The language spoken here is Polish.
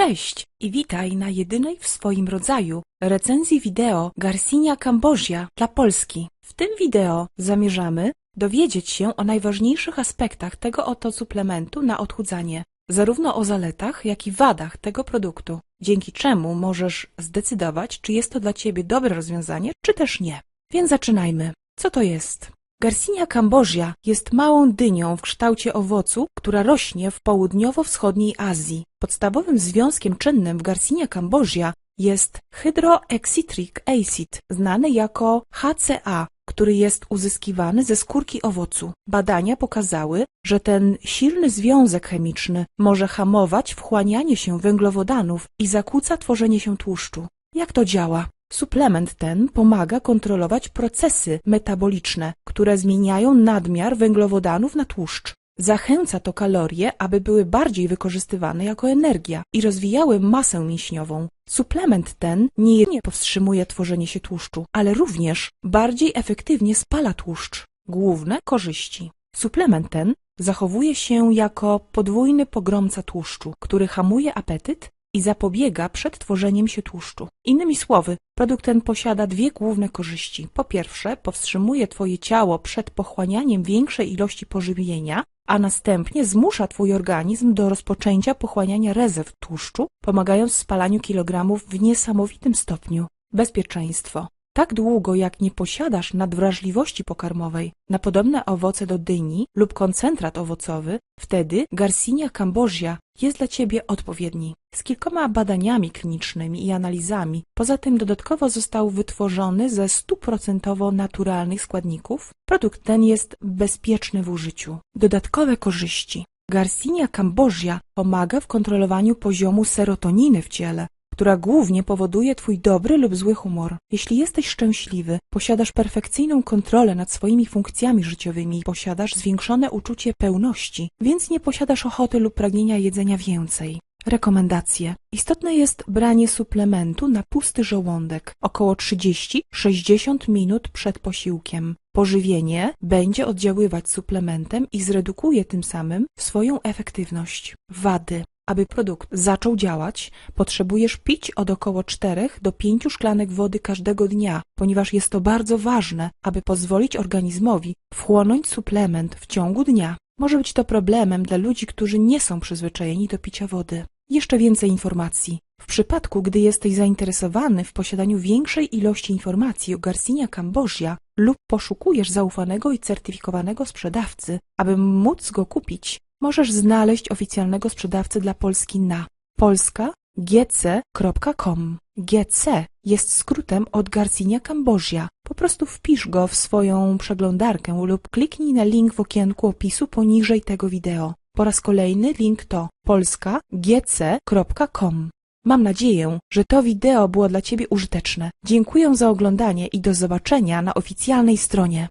Cześć i witaj na jedynej w swoim rodzaju recenzji wideo Garcinia Cambogia dla Polski. W tym wideo zamierzamy dowiedzieć się o najważniejszych aspektach tego oto suplementu na odchudzanie, zarówno o zaletach, jak i wadach tego produktu, dzięki czemu możesz zdecydować, czy jest to dla Ciebie dobre rozwiązanie, czy też nie. Więc zaczynajmy. Co to jest? Garcinia cambogia jest małą dynią w kształcie owocu, która rośnie w południowo-wschodniej Azji. Podstawowym związkiem czynnym w Garcinia cambogia jest hydroexytric acid, znany jako HCA, który jest uzyskiwany ze skórki owocu. Badania pokazały, że ten silny związek chemiczny może hamować wchłanianie się węglowodanów i zakłóca tworzenie się tłuszczu. Jak to działa? Suplement ten pomaga kontrolować procesy metaboliczne, które zmieniają nadmiar węglowodanów na tłuszcz. Zachęca to kalorie, aby były bardziej wykorzystywane jako energia i rozwijały masę mięśniową. Suplement ten nie jedynie powstrzymuje tworzenie się tłuszczu, ale również bardziej efektywnie spala tłuszcz. Główne korzyści. Suplement ten zachowuje się jako podwójny pogromca tłuszczu, który hamuje apetyt i zapobiega przetworzeniem się tłuszczu. Innymi słowy, produkt ten posiada dwie główne korzyści. Po pierwsze, powstrzymuje Twoje ciało przed pochłanianiem większej ilości pożywienia, a następnie zmusza Twój organizm do rozpoczęcia pochłaniania rezerw tłuszczu, pomagając spalaniu kilogramów w niesamowitym stopniu. Bezpieczeństwo. Tak długo jak nie posiadasz nadwrażliwości pokarmowej na podobne owoce do dyni lub koncentrat owocowy, wtedy Garcinia cambogia jest dla Ciebie odpowiedni. Z kilkoma badaniami klinicznymi i analizami, poza tym dodatkowo został wytworzony ze stuprocentowo naturalnych składników, produkt ten jest bezpieczny w użyciu. Dodatkowe korzyści. Garcinia cambogia pomaga w kontrolowaniu poziomu serotoniny w ciele, która głównie powoduje Twój dobry lub zły humor. Jeśli jesteś szczęśliwy, posiadasz perfekcyjną kontrolę nad swoimi funkcjami życiowymi, posiadasz zwiększone uczucie pełności, więc nie posiadasz ochoty lub pragnienia jedzenia więcej. Rekomendacje. Istotne jest branie suplementu na pusty żołądek około 30-60 minut przed posiłkiem. Pożywienie będzie oddziaływać suplementem i zredukuje tym samym swoją efektywność. Wady. Aby produkt zaczął działać, potrzebujesz pić od około 4 do 5 szklanek wody każdego dnia, ponieważ jest to bardzo ważne, aby pozwolić organizmowi wchłonąć suplement w ciągu dnia. Może być to problemem dla ludzi, którzy nie są przyzwyczajeni do picia wody. Jeszcze więcej informacji. W przypadku, gdy jesteś zainteresowany w posiadaniu większej ilości informacji o Garcinia cambogia lub poszukujesz zaufanego i certyfikowanego sprzedawcy, aby móc go kupić, możesz znaleźć oficjalnego sprzedawcę dla Polski na polska.gc.com. GC jest skrótem od Garcinia Cambogia. Po prostu wpisz go w swoją przeglądarkę lub kliknij na link w okienku opisu poniżej tego wideo. Po raz kolejny link to polska.gc.com. Mam nadzieję, że to wideo było dla Ciebie użyteczne. Dziękuję za oglądanie i do zobaczenia na oficjalnej stronie.